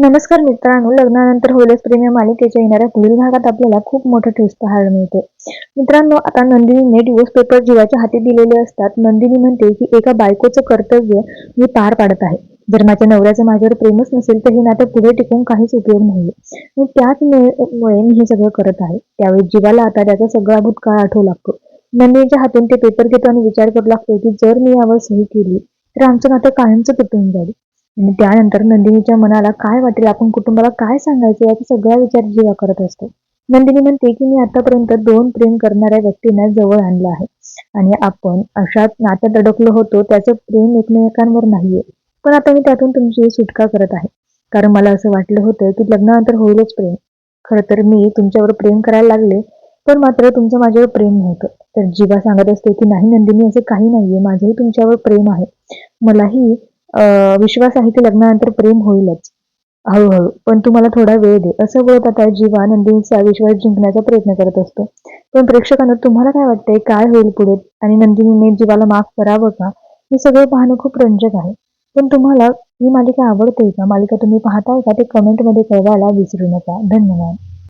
नमस्कार मित्रांनो लग्नानंतर होलेस प्रेम या मालिकेच्या येणाऱ्या पुढील भागात आपल्याला खूप मोठं ठेस पाहायला मिळते. मित्रांनो आता नंदिनीने डिवोर्स पेपर जीवाच्या हाती दिलेले असतात. नंदिनी म्हणते की एका बायकोचं कर्तव्य मी पार पाडत आहे. जर माझ्या नवऱ्याचं माझ्यावर प्रेमच नसेल तर हे नातं पुढे टिकून काहीच उपयोग नाहीये. मी त्याच मुळे मी हे सगळं करत आहे. त्यावेळी जीवाला आता त्याचा सगळा भूतकाळ आठवू लागतो. नंदिनीच्या हातून ते पेपर घेतो आणि विचार करू लागतो की जर मी यावर सही केली तर आमचं नातं कायमचं तुटून जाईल. आणि त्यानंतर नंदिनीच्या मनाला काय वाटेल आपण कुटुंबाला काय सांगायचं याचा सगळा विचार जीवा करत असतो. नंदिनी म्हणते की मी आतापर्यंत दोन प्रेम करणाऱ्या व्यक्तींना जवळ आणलं आहे आणि आपण अशात नात्यात अडकलो होतो त्याचं प्रेम एकमेकांवर नाहीये. पण आता मी त्यातून तुमची सुटका करत आहे. कारण मला असं वाटलं होतं की लग्नानंतर होईलच प्रेम. खरं तर मी तुमच्यावर प्रेम करायला लागले पण मात्र तुमचं माझ्यावर प्रेम नव्हतं. तर जीवा सांगत असते की नाही नंदिनी असं काही नाहीये. माझंही तुमच्यावर प्रेम आहे. मलाही विश्वास आहे की लग्नानंतर प्रेम होईलच. हळूहळू. पण तू मला थोडा वेळ दे. असं बोलत आता जीवा नंदिनीचा विश्वास जिंकण्याचा प्रयत्न करत असतो. पण प्रेक्षकांना तुम्हाला काय वाटतंय? काय होईल पुढे? आणि नंदिनीने जीवाला माफ करावं का? हे सगळं पाहणं खूप रंजक आहे. पण तुम्हाला ही मालिका आवडते का? मालिका तुम्ही पाहताय का? ते कमेंटमध्ये कळवायला विसरू नका. धन्यवाद.